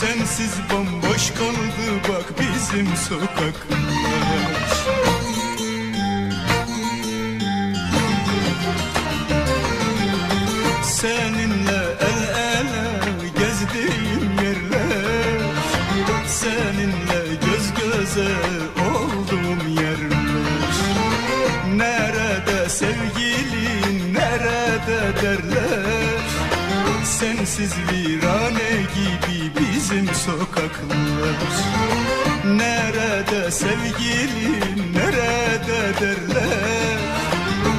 Sensiz bomboş kaldı bak bizim sokaklar Seninle el ele gezdiğim yerler. Seninle göz göze olduğum yerler. Nerede sevgilin nerede derler Sensiz virane gibi bizim sokaklar. Nerede sevgilin nerede derler?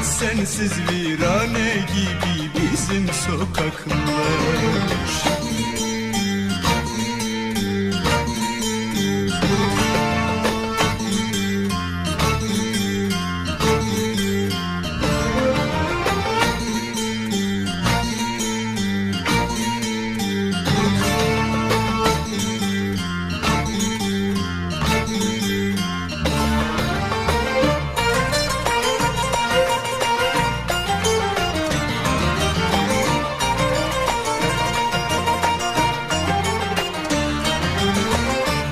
Sensiz virane gibi bizim sokaklar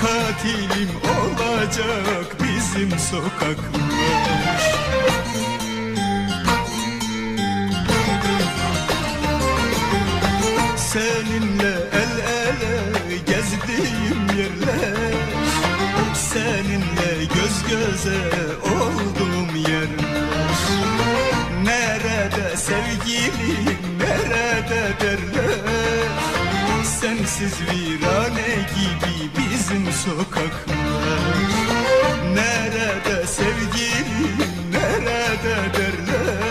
Katilim olacak bizim sokaklar. Seninle el ele gezdiğim yerler. Seninle göz göze olduğum yerler. Nerede sevgilim nerede derler? Sensiz bizim sokaklar. Nerede sevgilim nerede derler?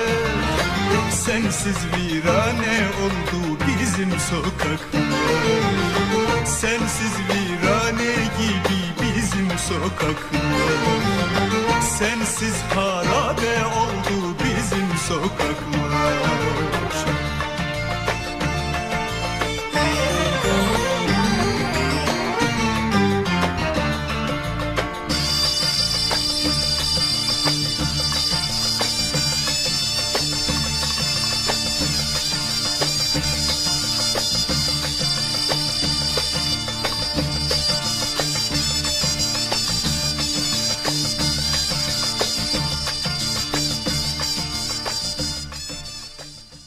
Sensiz virane oldu bizim sokaklar. Sensiz virane gibi bizim sokaklar. Sensiz harabe oldu bizim sokaklar